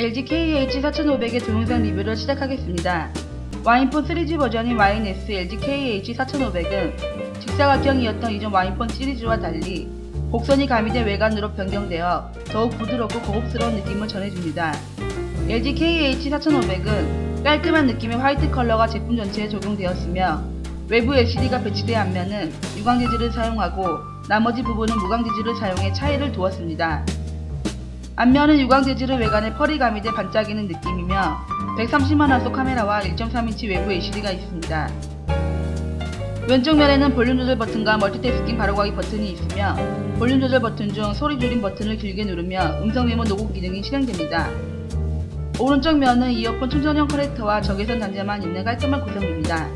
LG KH4500의 동영상 리뷰를 시작하겠습니다. 와인폰 3G 버전인 YNS LG KH4500은 직사각형이었던 이전 와인폰 시리즈와 달리 곡선이 가미된 외관으로 변경되어 더욱 부드럽고 고급스러운 느낌을 전해줍니다. LG KH4500은 깔끔한 느낌의 화이트 컬러가 제품 전체에 적용되었으며 외부 LCD가 배치된 앞면은 유광 재질을 사용하고 나머지 부분은 무광 재질을 사용해 차이를 두었습니다. 앞면은 유광 재질의 외관에 펄이 가미돼 반짝이는 느낌이며 130만 화소 카메라와 1.3인치 외부 LCD가 있습니다. 왼쪽 면에는 볼륨 조절 버튼과 멀티태스킹 바로가기 버튼이 있으며 볼륨 조절 버튼 중 소리 줄임 버튼을 길게 누르며 음성 메모 녹음 기능이 실행됩니다. 오른쪽 면은 이어폰 충전형 커넥터와 적외선 단자만 있는 깔끔한 구성입니다.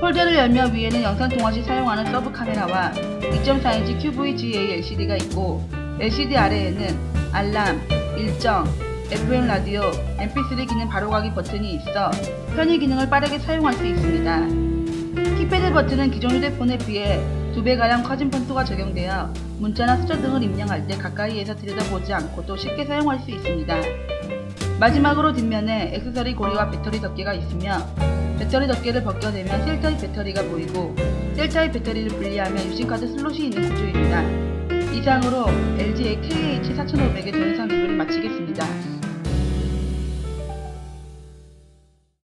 폴더를 열면 위에는 영상 통화 시 사용하는 서브 카메라와 2.4인치 QVGA LCD가 있고 LCD 아래에는 알람, 일정, FM 라디오, MP3 기능 바로가기 버튼이 있어 편의 기능을 빠르게 사용할 수 있습니다. 키패드 버튼은 기존 휴대폰에 비해 2배가량 커진 폰트가 적용되어 문자나 숫자 등을 입력할 때 가까이에서 들여다보지 않고도 쉽게 사용할 수 있습니다. 마지막으로 뒷면에 액세서리 고리와 배터리 덮개가 있으며 배터리 덮개를 벗겨내면 셀 타입 배터리가 보이고 셀 타입 배터리를 분리하면 유심카드 슬롯이 있는 구조입니다. 이상으로 LG KH4500의 동영상 리뷰를 마치겠습니다.